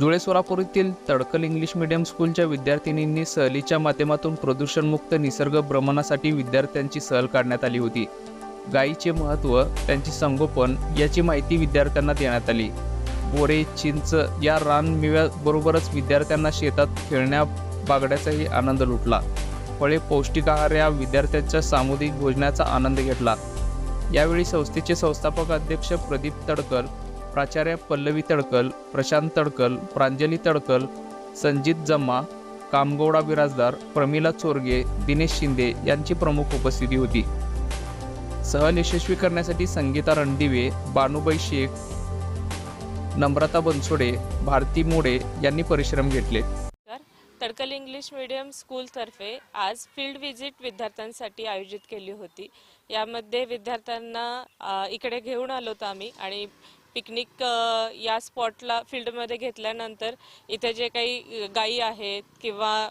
जुळे सोलापूर येथील तडकल English medium स्कूलच्या विद्यार्थिनींनी सहलीच्या माध्यमातून प्रदूषणमुक्त निसर्ग भ्रमणासाठी विद्यार्थ्यांची सहल काढण्यात आली होती. गायीचे महत्त्व त्यांचे संगोपन याची माहिती विद्यार्थ्यांना देण्यात आली. बोरे चिंच या रानमेव्याबरोबरच विद्यार्थ्यांना शेतात खेळण्या बागड्याचाही आनंद लुटला. फळे पौष्टिक आहार या विद्यार्थ्यांच्या सामुदायिक भोजनाचा आनंद घेतला. यावेळी संस्थेचे संस्थापक अध्यक्ष प्रदीप तडकर प्राचार्य पल्लवी तडकल प्रशांत तडकल प्रांजली तडकल संजित जम्मा कामगौडा बिराजदार प्रमिला चोरगे दिनेश शिंदे यांची प्रमुख उपस्थिती होती. सहल यशस्वी करण्यासाठी संगीता रणदिवे बानुबाई शेख नम्रता बनसोडे भारती मोडे यांनी परिश्रम घेतले. तडकल इंग्लिश मीडियम स्कूलतर्फे आज फील्ड व्हिजिट विद्यार्थ्यांसाठी आयोजित केली होती. यामध्ये विद्यार्थ्यांना इकडे घेऊन आलो होतो आम्ही आणि पिकनिक या स्पॉटला फील्डमध्ये घेतल्यानंतर इथे जे काही गायी आहेत किंवा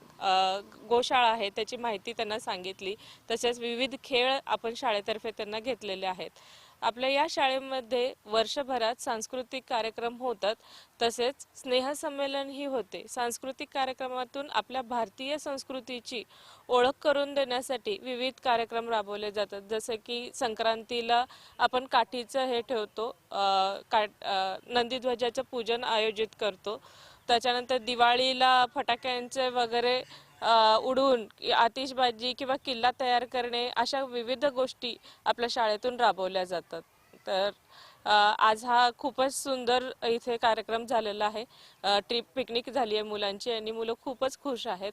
गोशाळा आहे त्याची माहिती त्यांना सांगितली. तसेच विविध खेळ आपण शाळेतर्फे त्यांना घेतलेले आहेत. आपल्या या शाळेमध्ये वर्षभरात सांस्कृतिक कार्यक्रम होतात. तसेच स्नेहसंमेलनही होते. सांस्कृतिक कार्यक्रमातून आपल्या भारतीय संस्कृतीची ओळख करून देण्यासाठी विविध कार्यक्रम राबवले जातात. जसे की संक्रांतीला आपण काठीचं हे ठेवतो. अं, काठ नंदीध्वजाचं पूजन आयोजित करतो. त्याच्यानंतर दिवाळीला फटाक्यांचे वगैरे उडून उडवून आतिषबाजी किंवा किल्ला तयार करणे अशा विविध गोष्टी आपल्या शाळेतून राबवल्या जातात. तर आज हा खूपच सुंदर इथे कार्यक्रम झालेला आहे. ट्रिप पिकनिक झाली आहे मुलांची आणि मुलं खूपच खुश आहेत.